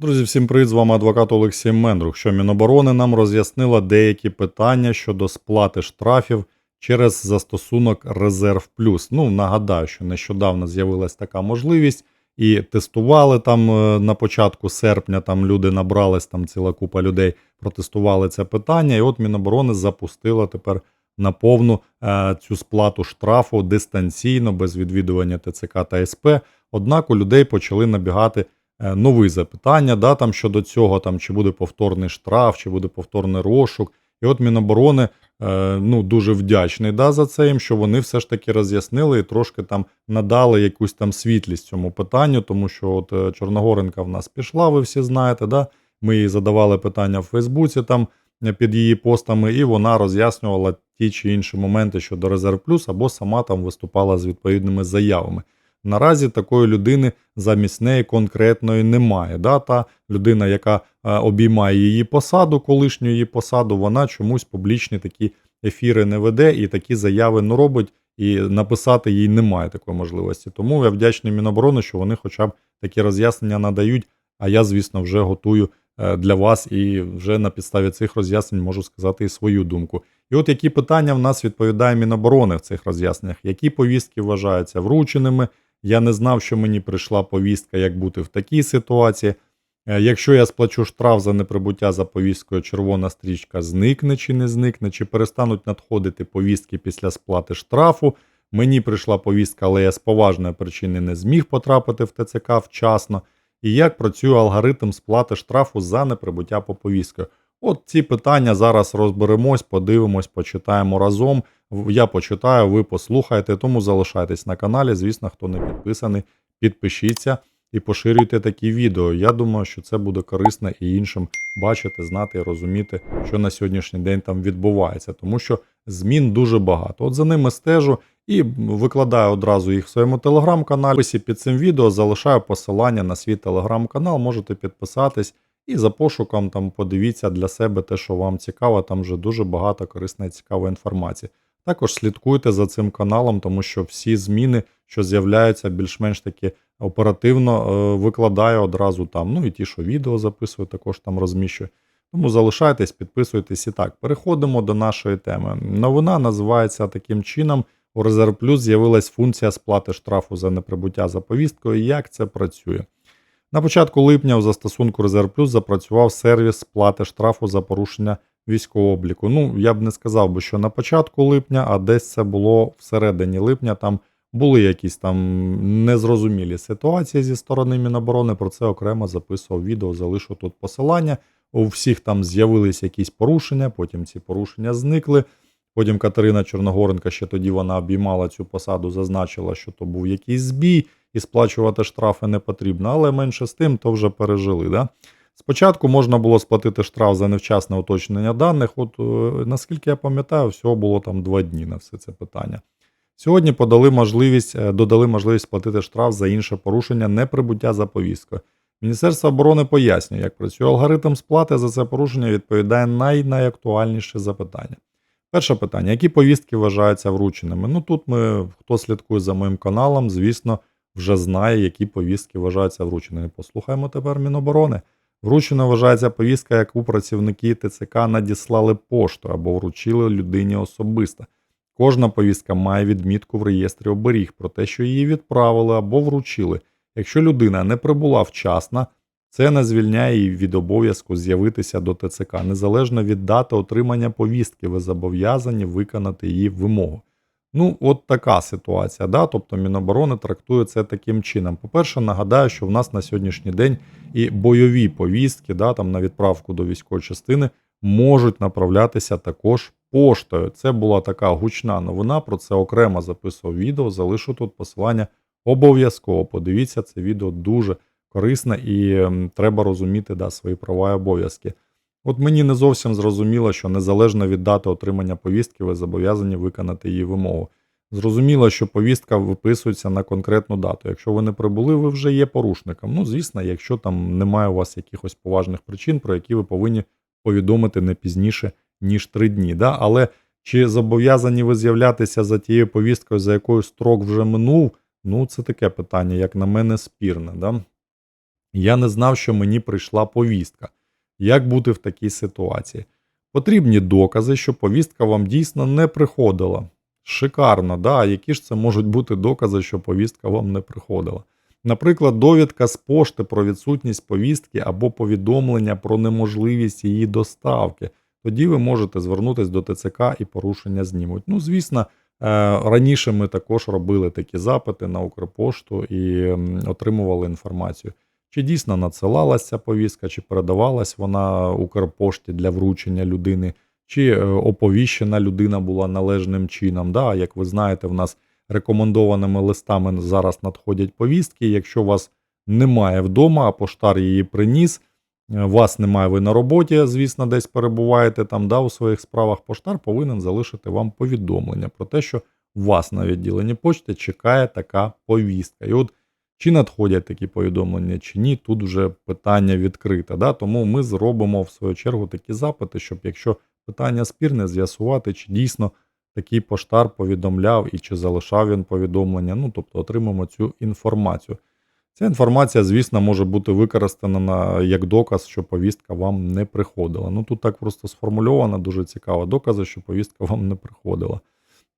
Друзі, всім привіт! З вами адвокат Олексій Мендрух. Що Міноборони нам роз'яснила деякі питання щодо сплати штрафів через застосунок Резерв Плюс. Ну, нагадаю, що нещодавно з'явилась така можливість, і тестували там е, на початку серпня. Там люди набрались, там ціла купа людей протестували це питання. І от Міноборони запустила тепер на повну е, цю сплату штрафу дистанційно, без відвідування ТЦК та СП. Однак у людей почали набігати нові запитання, да, там щодо цього, там, чи буде повторний штраф, чи буде повторний розшук. І от Міноборони е, ну, дуже вдячний да, за це їм, що вони все ж таки роз'яснили і трошки там надали якусь там світлість цьому питанню, тому що от е, Чорногоренка в нас пішла, ви всі знаєте, да? ми їй задавали питання в Фейсбуці там е, під її постами, і вона роз'яснювала ті чи інші моменти щодо Резерв Плюс, або сама там виступала з відповідними заявами. Наразі такої людини замість неї конкретної немає. Да? Та людина, яка е, обіймає її посаду, колишню її посаду, вона чомусь публічні такі ефіри не веде і такі заяви не робить, і написати їй немає такої можливості. Тому я вдячний Міноборони, що вони хоча б такі роз'яснення надають. А я, звісно, вже готую е, для вас і вже на підставі цих роз'яснень можу сказати і свою думку. І от які питання в нас відповідає Міноборони в цих роз'ясненнях, які повістки вважаються врученими. Я не знав, що мені прийшла повістка, як бути в такій ситуації. Е, Якщо я сплачу штраф за неприбуття за повісткою, червона стрічка зникне чи не зникне, чи перестануть надходити повістки після сплати штрафу. Мені прийшла повістка, але я з поважної причини не зміг потрапити в ТЦК вчасно. І як працює алгоритм сплати штрафу за неприбуття по повісткою. От ці питання зараз розберемось, подивимось, почитаємо разом. Я почитаю, ви послухаєте, тому залишайтесь на каналі. Звісно, хто не підписаний, підпишіться і поширюйте такі відео. Я думаю, що це буде корисно і іншим бачити, знати і розуміти, що на сьогоднішній день там відбувається, тому що змін дуже багато. От за ними стежу і викладаю одразу їх в своєму телеграм-каналі. Під цим відео залишаю посилання на свій телеграм-канал, можете підписатись. І за пошуком там подивіться для себе те, що вам цікаво. Там вже дуже багато корисної цікавої інформації. Також слідкуйте за цим каналом, тому що всі зміни, що з'являються, більш-менш таки оперативно е, викладаю одразу там. Ну і ті, що відео записую, також там розміщую. Тому залишайтесь, підписуйтесь і так. Переходимо до нашої теми. Новина називається таким чином: у Резерв Плюс з'явилась функція сплати штрафу за неприбуття за повісткою. Як це працює? На початку липня у застосунку Резерв Плюс запрацював сервіс сплати штрафу за порушення військового обліку. Ну, я б не сказав би, що на початку липня, а десь це було всередині липня. Там були якісь там незрозумілі ситуації зі сторони Міноборони. Про це окремо записував відео, залишу тут посилання. У всіх там з'явились якісь порушення, потім ці порушення зникли. Потім Катерина Чорногоренка ще тоді вона обіймала цю посаду, зазначила, що то був якийсь збій, і сплачувати штрафи не потрібно, але менше з тим, то вже пережили. Да? Спочатку можна було сплатити штраф за невчасне уточнення даних. От е, наскільки я пам'ятаю, всього було там два дні на все це питання. Сьогодні подали можливість, е, додали можливість сплатити штраф за інше порушення неприбуття за повісткою. Міністерство оборони пояснює, як працює алгоритм сплати за це порушення, відповідає най найактуальніше запитання. Перше питання: які повістки вважаються врученими? Ну тут ми, хто слідкує за моїм каналом, звісно, вже знає, які повістки вважаються врученими. Послухаємо тепер Міноборони. Вручено вважається повістка, яку працівники ТЦК надіслали поштою або вручили людині особисто. Кожна повістка має відмітку в реєстрі оберіг про те, що її відправили або вручили. Якщо людина не прибула вчасно, це не звільняє її від обов'язку з'явитися до ТЦК. Незалежно від дати отримання повістки, ви зобов'язані виконати її вимогу. Ну, от така ситуація. Да? Тобто Міноборони трактує це таким чином. По-перше, нагадаю, що в нас на сьогоднішній день і бойові повістки, да, там на відправку до військової частини, можуть направлятися також поштою. Це була така гучна новина. Про це окремо записував відео. Залишу тут посилання обов'язково. Подивіться, це відео дуже корисне і ем, треба розуміти да, свої права і обов'язки. От мені не зовсім зрозуміло, що незалежно від дати отримання повістки, ви зобов'язані виконати її вимогу. Зрозуміло, що повістка виписується на конкретну дату. Якщо ви не прибули, ви вже є порушником. Ну, звісно, якщо там немає у вас якихось поважних причин, про які ви повинні повідомити не пізніше, ніж три дні. Да? Але чи зобов'язані ви з'являтися за тією повісткою, за якою строк вже минув? Ну, це таке питання, як на мене, спірне. Да? Я не знав, що мені прийшла повістка. Як бути в такій ситуації? Потрібні докази, що повістка вам дійсно не приходила. Шикарно, да? Які ж це можуть бути докази, що повістка вам не приходила? Наприклад, довідка з пошти про відсутність повістки або повідомлення про неможливість її доставки. Тоді ви можете звернутися до ТЦК і порушення знімуть. Ну, звісно, е, раніше ми також робили такі запити на Укрпошту і отримували інформацію. Чи дійсно надсилалася повістка, чи передавалась вона Укрпошті для вручення людини, чи е, оповіщена людина була належним чином. Да, як ви знаєте, в нас рекомендованими листами зараз надходять повістки. Якщо вас немає вдома, а поштар її приніс, е, вас немає, ви на роботі, звісно, десь перебуваєте там, да, у своїх справах, поштар повинен залишити вам повідомлення про те, що вас на відділенні почти чекає така повістка. І от чи надходять такі повідомлення, чи ні, тут вже питання відкрите. Да? Тому ми зробимо в свою чергу такі запити, щоб якщо питання спірне, з'ясувати, чи дійсно такий поштар повідомляв і чи залишав він повідомлення. Ну, тобто отримаємо цю інформацію. Ця інформація, звісно, може бути використана на, як доказ, що повістка вам не приходила. Ну тут так просто сформульовано, дуже цікаво. Докази, що повістка вам не приходила.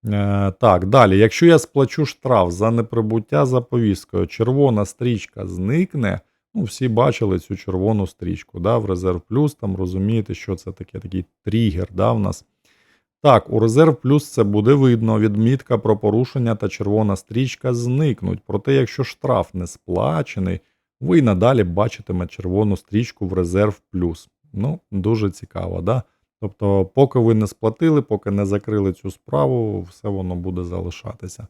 Е, так, далі. Якщо я сплачу штраф за неприбуття за повісткою, червона стрічка зникне. Ну, всі бачили цю червону стрічку да, в резерв плюс. Там розумієте, що це таке такий тригер да, в нас. Так, у резерв плюс це буде видно. Відмітка про порушення та червона стрічка зникнуть. Проте, якщо штраф не сплачений, ви й надалі бачитиме червону стрічку в резерв плюс. Ну, дуже цікаво, да? Тобто, поки ви не сплатили, поки не закрили цю справу, все воно буде залишатися.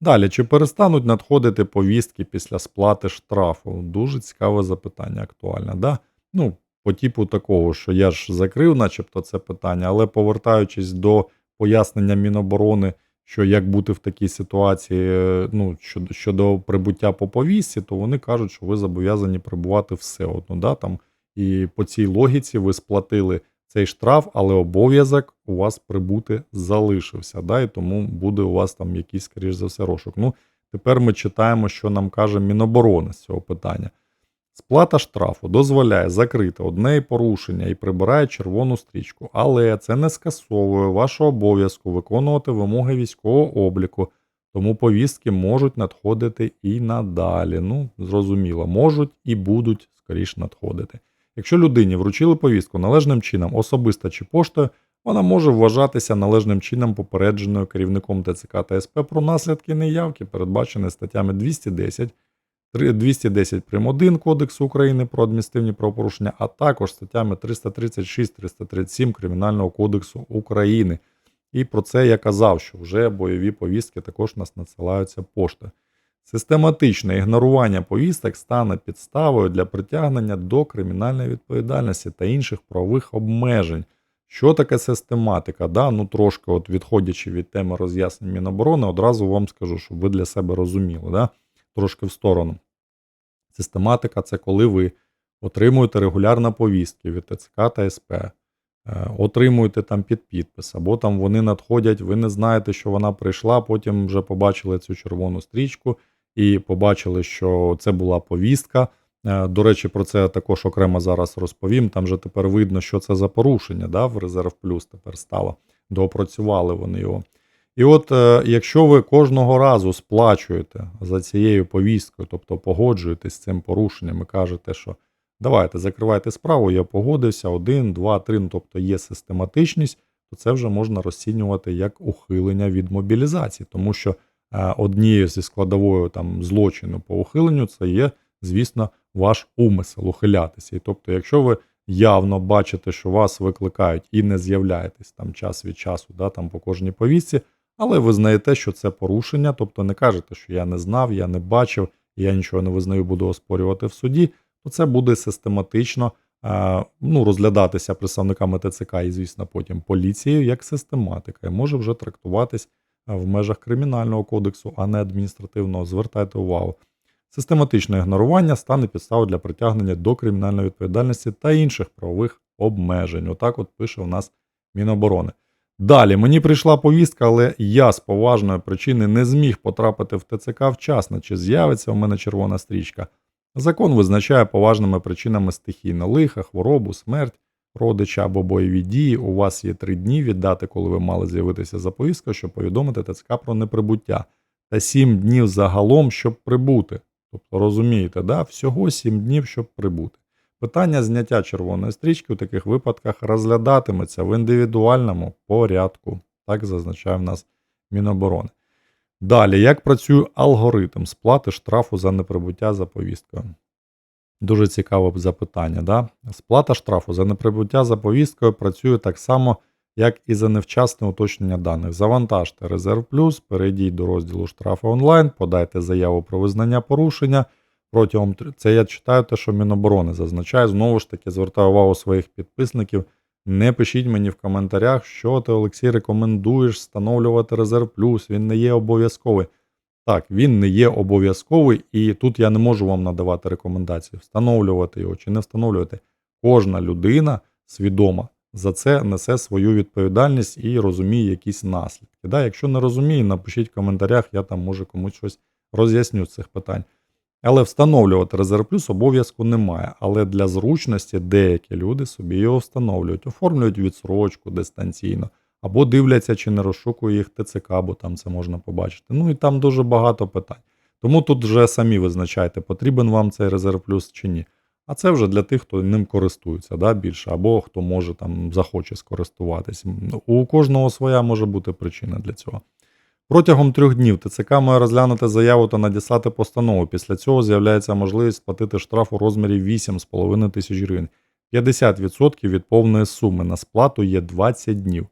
Далі, чи перестануть надходити повістки після сплати штрафу? Дуже цікаве запитання, актуальне. Да? Ну, по типу такого, що я ж закрив, начебто, це питання, але повертаючись до пояснення Міноборони, що як бути в такій ситуації, е, ну, щодо, щодо прибуття по повістці, то вони кажуть, що ви зобов'язані прибувати все одно. Да? Там, і по цій логіці ви сплатили цей штраф, але обов'язок у вас прибути залишився. Да? І тому буде у вас там якийсь, скоріш за все, розшук. Ну, тепер ми читаємо, що нам каже Міноборони з цього питання. Сплата штрафу дозволяє закрити одне порушення і прибирає червону стрічку, але це не скасовує вашого обов'язку виконувати вимоги військового обліку, тому повістки можуть надходити і надалі. Ну, зрозуміло, можуть і будуть скоріш надходити. Якщо людині вручили повістку належним чином, особисто чи поштою, вона може вважатися належним чином попередженою керівником ТЦК та СП про наслідки неявки, передбачені статтями 210 Три- 210 прим. 1 Кодексу України про адміністративні правопорушення, а також статтями 336-337 Кримінального кодексу України. І про це я казав, що вже бойові повістки також нас надсилаються пошти. Систематичне ігнорування повісток стане підставою для притягнення до кримінальної відповідальності та інших правових обмежень. Що таке систематика? Да? Ну, трошки, от відходячи від теми роз'яснень Міноборони, одразу вам скажу, щоб ви для себе розуміли. Да? Трошки в сторону. Систематика це коли ви отримуєте регулярно повістки від ТЦК та СП, е, отримуєте там під підпис, або там вони надходять, ви не знаєте, що вона прийшла, потім вже побачили цю червону стрічку і побачили, що це була повістка. Е, До речі, про це також окремо зараз розповім. Там же тепер видно, що це за порушення да, в резерв плюс тепер стало. Доопрацювали вони його. І от е, якщо ви кожного разу сплачуєте за цією повісткою, тобто погоджуєтесь з цим порушенням і кажете, що давайте закривайте справу, я погодився, один, два, три, ну, тобто є систематичність, то це вже можна розцінювати як ухилення від мобілізації, тому що однією зі складовою там злочину по ухиленню це є, звісно, ваш умисел ухилятися. І тобто, якщо ви явно бачите, що вас викликають і не з'являєтесь там час від часу, да, там по кожній повістці, але ви знаєте, що це порушення, тобто не кажете, що я не знав, я не бачив, я нічого не визнаю, буду оспорювати в суді, то це буде систематично е, ну, розглядатися представниками ТЦК і, звісно, потім поліцією як систематика, і може вже трактуватись е, в межах кримінального кодексу, а не адміністративного. Звертайте увагу. Систематичне ігнорування стане підставою для притягнення до кримінальної відповідальності та інших правових обмежень. Отак от пише у нас Міноборони. Далі мені прийшла повістка, але я з поважної причини не зміг потрапити в ТЦК вчасно, чи з'явиться у мене червона стрічка. Закон визначає поважними причинами стихійне лиха, хворобу, смерть родича або бойові дії. У вас є три дні від дати, коли ви мали з'явитися за повісткою, щоб повідомити ТЦК про неприбуття, та сім днів загалом, щоб прибути. Тобто розумієте, да? всього сім днів, щоб прибути. Питання зняття червоної стрічки у таких випадках розглядатиметься в індивідуальному порядку. Так зазначає в нас Міноборони. Далі, як працює алгоритм сплати штрафу за неприбуття за повісткою? Дуже цікаве запитання. Да? Сплата штрафу за неприбуття за повісткою працює так само, як і за невчасне уточнення даних. Завантажте Резерв Плюс, перейдіть до розділу штрафи онлайн, подайте заяву про визнання порушення. Протягом це я читаю те, що Міноборони зазначає. Знову ж таки, звертаю увагу своїх підписників. Не пишіть мені в коментарях, що ти, Олексій, рекомендуєш встановлювати Резерв Плюс. Він не є обов'язковий. Так, він не є обов'язковий, і тут я не можу вам надавати рекомендації, встановлювати його чи не встановлювати. Кожна людина свідома за це несе свою відповідальність і розуміє якісь наслідки. Да? Якщо не розуміє, напишіть в коментарях, я там може комусь щось роз'ясню з цих питань. Але встановлювати резерв плюс обов'язку немає. Але для зручності деякі люди собі його встановлюють, оформлюють відсрочку дистанційно, або дивляться, чи не розшукує їх ТЦК, бо там це можна побачити. Ну і там дуже багато питань. Тому тут вже самі визначайте, потрібен вам цей резерв плюс чи ні. А це вже для тих, хто ним користується да, більше, або хто може там захоче скористуватись. У кожного своя може бути причина для цього. Протягом трьох днів ТЦК має розглянути заяву та надіслати постанову. Після цього з'являється можливість сплатити штраф у розмірі 8,5 тисяч гривень. 50% від повної суми на сплату є 20 днів.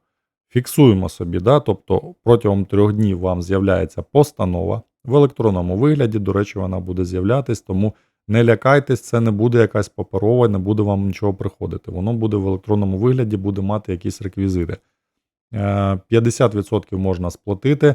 Фіксуємо собі, да? тобто протягом трьох днів вам з'являється постанова в електронному вигляді. До речі, вона буде з'являтись, тому не лякайтесь, це не буде якась паперова, не буде вам нічого приходити. Воно буде в електронному вигляді, буде мати якісь реквізити. Е, 50% можна сплатити.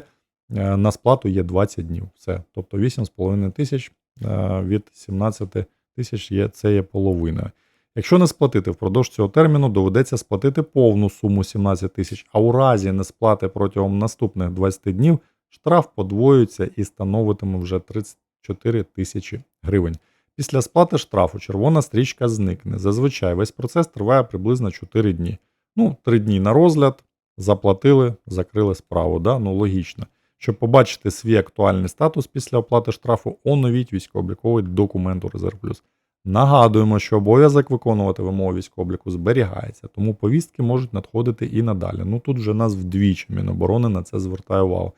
е, На сплату є 20 днів. Все. Тобто 8,5 тисяч е, від 17 тисяч є, це є половиною. Якщо не сплатити впродовж цього терміну, доведеться сплатити повну суму 17 тисяч, а у разі несплати протягом наступних 20 днів штраф подвоюється і становитиме вже 34 тисячі гривень. Після сплати штрафу червона стрічка зникне. Зазвичай весь процес триває приблизно 4 дні. Ну, 3 дні на розгляд, заплатили, закрили справу. Да? Ну, логічно. Щоб побачити свій актуальний статус після оплати штрафу, оновіть військово-обліковий документ у Резерв Плюс. Нагадуємо, що обов'язок виконувати вимоги військово-обліку зберігається, тому повістки можуть надходити і надалі. Ну тут вже нас вдвічі Міноборони на це звертає увагу.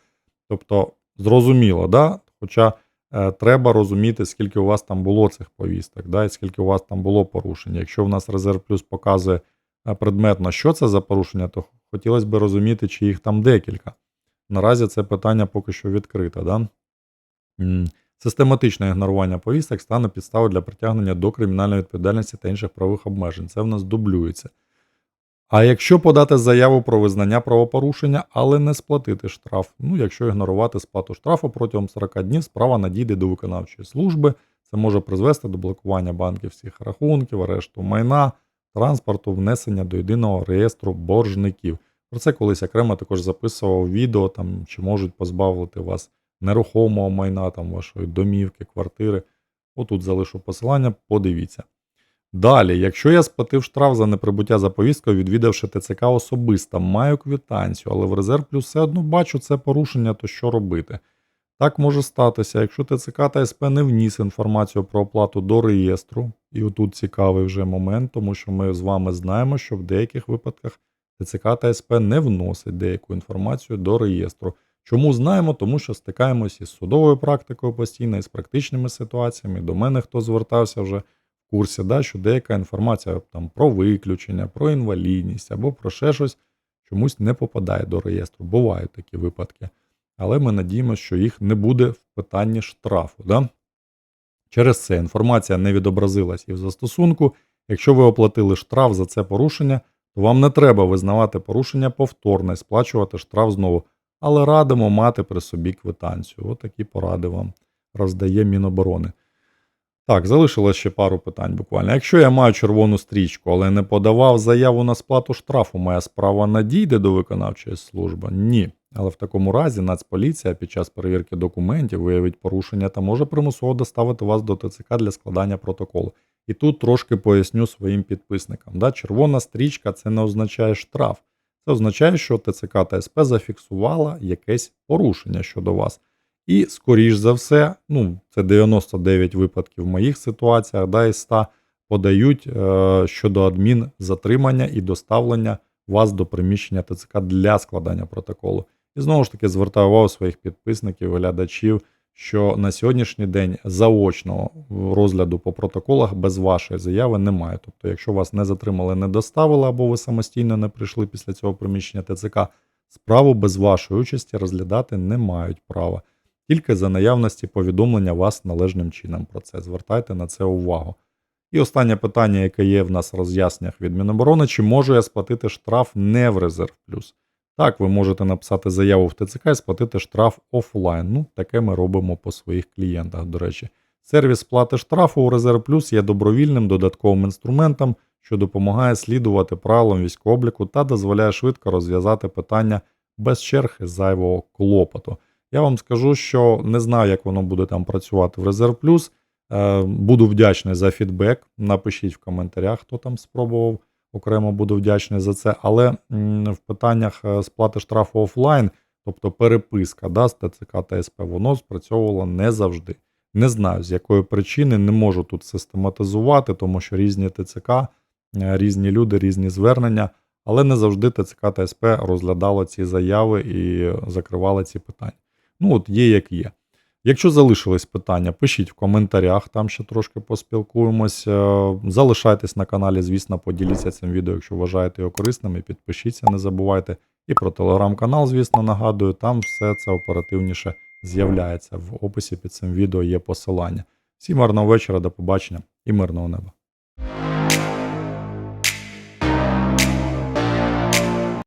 Тобто, зрозуміло, да? хоча е, треба розуміти, скільки у вас там було цих повісток, да? і скільки у вас там було порушень. Якщо в нас Резерв Плюс показує е, предметно, що це за порушення, то хотілося б розуміти, чи їх там декілька. Наразі це питання поки що відкрите. Да? Систематичне ігнорування повісток стане підставою для притягнення до кримінальної відповідальності та інших правових обмежень. Це в нас дублюється. А якщо подати заяву про визнання правопорушення, але не сплатити штраф, ну якщо ігнорувати сплату штрафу протягом 40 днів, справа надійде до виконавчої служби. Це може призвести до блокування банківських рахунків, арешту майна, транспорту, внесення до єдиного реєстру боржників. Про це колись окремо також записував відео, там, чи можуть позбавити вас нерухомого майна, там, вашої домівки, квартири. Отут залишу посилання, подивіться. Далі, якщо я сплатив штраф за неприбуття за повісткою, відвідавши ТЦК особисто, маю квитанцію, але в резерв плюс все одно бачу це порушення, то що робити? Так може статися, якщо ТЦК та СП не вніс інформацію про оплату до реєстру, і отут цікавий вже момент, тому що ми з вами знаємо, що в деяких випадках ТЦК та СП не вносить деяку інформацію до реєстру. Чому знаємо? Тому що стикаємося із судовою практикою постійно, і з практичними ситуаціями. До мене хто звертався вже в курсі, да, що деяка інформація там, про виключення, про інвалідність або про ще щось чомусь не попадає до реєстру. Бувають такі випадки. Але ми надіємося, що їх не буде в питанні штрафу. Да? Через це інформація не відобразилась і в застосунку. Якщо ви оплатили штраф за це порушення, то вам не треба визнавати порушення повторне, сплачувати штраф знову. Але радимо мати при собі квитанцію. От такі поради вам роздає Міноборони. Так, залишилось ще пару питань буквально. Якщо я маю червону стрічку, але не подавав заяву на сплату штрафу, моя справа надійде до виконавчої служби? Ні. Але в такому разі Нацполіція під час перевірки документів виявить порушення та може примусово доставити вас до ТЦК для складання протоколу. І тут трошки поясню своїм підписникам. Да? Червона стрічка це не означає штраф. Це означає, що ТЦК та СП зафіксувала якесь порушення щодо вас. І, скоріш за все, ну, це 99 випадків в моїх ситуаціях, да, із 100, подають е, щодо адмін затримання і доставлення вас до приміщення ТЦК для складання протоколу. І знову ж таки звертаю увагу своїх підписників, глядачів, що на сьогоднішній день заочного розгляду по протоколах без вашої заяви немає. Тобто, якщо вас не затримали, не доставили, або ви самостійно не прийшли після цього приміщення ТЦК, справу без вашої участі розглядати не мають права. Тільки за наявності повідомлення вас належним чином про це. Звертайте на це увагу. І останнє питання, яке є в нас в роз'ясненнях від Міноборони, чи можу я сплатити штраф не в резерв плюс? Так, ви можете написати заяву в ТЦК і сплатити штраф офлайн. Ну, таке ми робимо по своїх клієнтах, до речі. Сервіс сплати штрафу у Резерв Плюс є добровільним додатковим інструментом, що допомагає слідувати правилам військового обліку та дозволяє швидко розв'язати питання без черг і зайвого клопоту. Я вам скажу, що не знаю, як воно буде там працювати в Резерв Плюс. Е, Буду вдячний за фідбек. Напишіть в коментарях, хто там спробував. Окремо буду вдячний за це. Але в питаннях е, сплати штрафу офлайн, тобто переписка да, з ТЦК та СП, воно спрацьовувало не завжди. Не знаю, з якої причини, не можу тут систематизувати, тому що різні ТЦК, е, різні люди, різні звернення, але не завжди ТЦК та СП розглядало ці заяви і закривали ці питання. Ну, от є як є. Якщо залишились питання, пишіть в коментарях, там ще трошки поспілкуємось. Залишайтесь на каналі, звісно, поділіться цим відео, якщо вважаєте його корисним, і підпишіться, не забувайте. І про телеграм-канал, звісно, нагадую, там все це оперативніше з'являється. В описі під цим відео є посилання. Всім гарного вечора, до побачення і мирного неба.